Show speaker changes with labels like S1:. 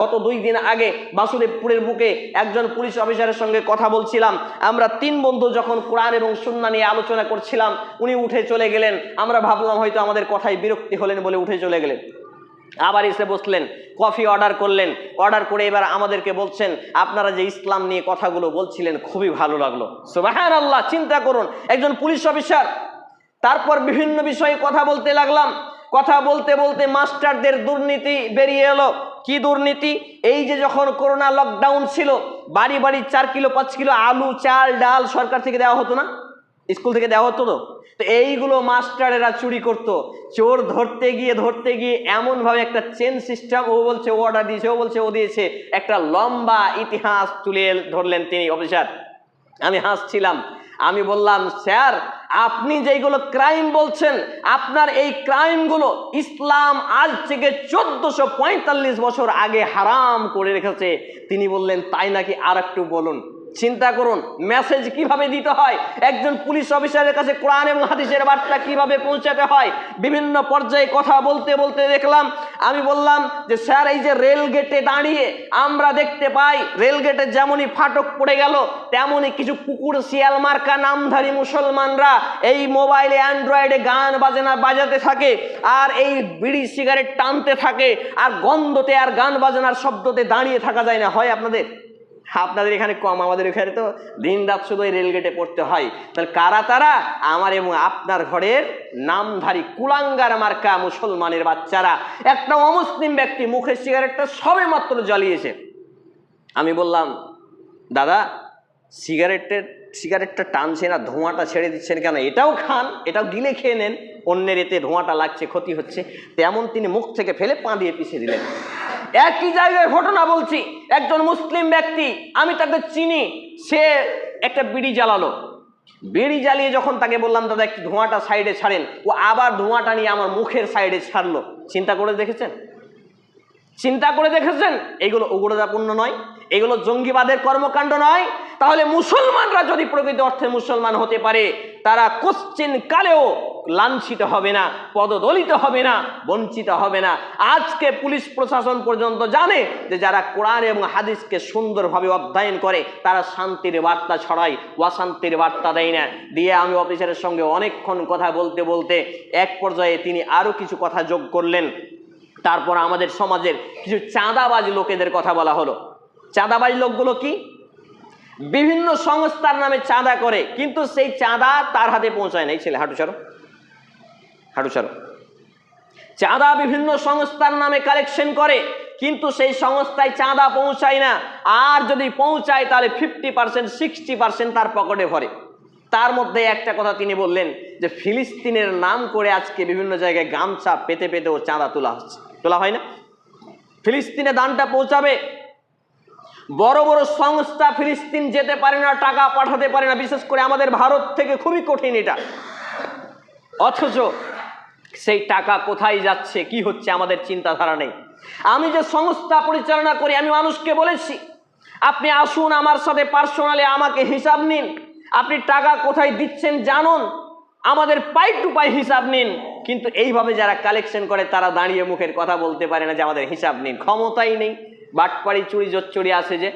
S1: গত দুই দিন আগে বাসুদেবপুরের বুকে একজন পুলিশ অফিসারের সঙ্গে কথা বলছিলাম। আমরা তিন বন্ধু যখন কোরআন এবং সুন্না নিয়ে আলোচনা করছিলাম, উনি উঠে চলে গেলেন। আমরা ভাবলাম হয়তো আমাদের কথায় বিরক্তি হলেন বলে উঠে চলে গেলেন। আবার এসে বসলেন, কফি অর্ডার করলেন। অর্ডার করে এবার আমাদেরকে বলছেন, আপনারা যে ইসলাম নিয়ে কথাগুলো বলছিলেন, খুবই ভালো লাগল। সুবাহান আল্লাহ চিন্তা করুন, একজন পুলিশ অফিসার, তারপর বিভিন্ন বিষয়ে কথা বলতে লাগলাম। কথা বলতে বলতে মাস্টারদের দুর্নীতি বেরিয়ে এলো। কি দুর্নীতি? এই যে যখন করোনা লকডাউন ছিল, বাড়ি বাড়ি চার কিলো, পাঁচ কিলো আলু, চাল, ডাল সরকার থেকে দেওয়া হতো না? স্কুল থেকে দেওয়া হতো তো? তো এইগুলো মাস্টারেরা চুরি করত। চোর ধরতে গিয়ে ধরতে গিয়ে এমনভাবে একটা চেন সিস্টেম ও বলছে, ও অর্ডার দিয়েছে, ও বলছে, ও দিয়েছে। একটা লম্বা ইতিহাস তুলে ধরলেন তিনি অফিসার আমি হাসছিলাম। আমি বললাম, স্যার, আপনি যেইগুলো ক্রাইম বলছেন, আপনার এই ক্রাইমগুলো ইসলাম আজ থেকে চোদ্দশো পঁয়তাল্লিশ বছর আগে হারাম করে রেখেছে। তিনি বললেন, তাই নাকি আর একটু বলুন? চিন্তা করুন মেসেজ কীভাবে দিতে হয়? একজন পুলিশ অফিসারের কাছে কোরআন এবং হাদিসের বার্তা কীভাবে পৌঁছাতে হয়? বিভিন্ন পর্যায়ে কথা বলতে বলতে দেখলাম, আমি বললাম যে, স্যার, এই যে রেল গেটে দাঁড়িয়ে আমরা দেখতে পাই রেল গেটে যেমনই ফাটক পড়ে গেল, তেমনই কিছু কুকুর, শিয়াল মার্কা, নামধারী মুসলমানরা এই মোবাইলে অ্যান্ড্রয়েডে গান বাজনা বাজাতে থাকে আর এই বিড়ি সিগারেট টানতে থাকে আর গন্ধতে আর গান বাজনার শব্দতে দাঁড়িয়ে থাকা যায় না। হয় আপনাদের? আপনাদের এখানে কম, আমাদের এখানে তো দিন রাত শুধু ওই রেলগেটে পড়তে হয়। তাহলে কারা তারা? আমার এবং আপনার ঘরের নামধারী কুলাঙ্গার মার্কা মুসলমানের বাচ্চারা। একটা অমুসলিম ব্যক্তি মুখের সিগারেটটা সবে মাত্র জ্বালিয়েছে। আমি বললাম, দাদা সিগারেটের সিগারেটটা টানছে না, ধোঁয়াটা ছেড়ে দিচ্ছেন কেন? এটাও খান, এটাও গিলে খেয়ে নেন। অন্যের এতে ধোঁয়াটা লাগছে, ক্ষতি হচ্ছে। তেমন তিনি মুখ থেকে ফেলে পা দিয়ে পিছিয়ে দিলেন। একই জায়গায় ঘটনা বলছি, একজন মুসলিম ব্যক্তি, আমি তাকে চিনি, সে একটা বিড়ি জ্বালালো। বিড়ি জ্বালিয়ে যখন তাকে বললাম, দাদা, একটু ধোঁয়াটা সাইডে ছাড়েন। ও আবার ধোঁয়াটা নিয়ে আমার মুখের সাইডে ছাড়লো। চিন্তা করে দেখেছেন? চিন্তা করে দেখেছেন? এগুলো উগ্রতাপূর্ণ নয়, এগুলো জঙ্গিবাদের কর্মকাণ্ড নয়। তাহলে মুসলমানরা যদি প্রকৃত অর্থে মুসলমান হতে পারে, তারা কোশ্চিন কালেও লাঞ্ছিত হবে না, পদদলিত হবে না, বঞ্চিত হবে না। আজকে পুলিশ প্রশাসন পর্যন্ত জানে যে যারা কোরআন এবং হাদিসকে সুন্দরভাবে অধ্যয়ন করে, তারা শান্তির বার্তা ছড়ায়, অশান্তির বার্তা দেয় না। দিয়ে আমি অফিসারের সঙ্গে অনেকক্ষণ কথা বলতে বলতে এক পর্যায়ে তিনি আরও কিছু কথা যোগ করলেন। তারপর আমাদের সমাজের কিছু চাঁদাবাজ লোকেদের কথা বলা হলো। চাঁদাবাজ লোকগুলো কি? বিভিন্ন সংস্থার নামে চাঁদা করে, কিন্তু সেই চাঁদা তার হাতে পৌঁছায় না এই ছেলে, হাঁটু ছাড়ো হাঁটু ছাড়ো। চাঁদা বিভিন্ন সংস্থার নামে কালেকশন করে, কিন্তু সেই সংস্থায় চাঁদা পৌঁছায় না। আর যদি পৌঁছায়, তাহলে ফিফটি পার্সেন্ট সিক্সটি পার্সেন্ট তার পকেটে ভরে। তার মধ্যে একটা কথা তিনি বললেন যে, ফিলিস্তিনের নাম করে আজকে বিভিন্ন জায়গায় গামছা পেতে পেতেও চাঁদা তোলা হচ্ছে। তোলা হয় না। ফিলিস্তিনে দানটা পৌঁছাবে। বড় বড় সংস্থা ফিলিস্তিন যেতে পারে না, টাকা পাঠাতে পারে না। বিশেষ করে আমাদের ভারত থেকে খুবই কঠিন এটা। অথচ সেই টাকা কোথায় যাচ্ছে, কি হচ্ছে আমাদের চিন্তাধারা নেই। আমি যে সংস্থা পরিচালনা করি, আমি মানুষকে বলেছি, আপনি আসুন আমার সাথে পার্সোনালি আমাকে হিসাব নিন। আপনি টাকা কোথায় দিচ্ছেন জানুন, আমাদের পাই টু পাই হিসাব নিন। কিন্তু এইভাবে যারা কালেকশন করে, তারা দাঁড়িয়ে মুখের কথা বলতে পারে না যে আমাদের হিসাব নিন। ক্ষমতাই নেই, বাটপাড়ি চুরি জোচ্চুরি আছে যে।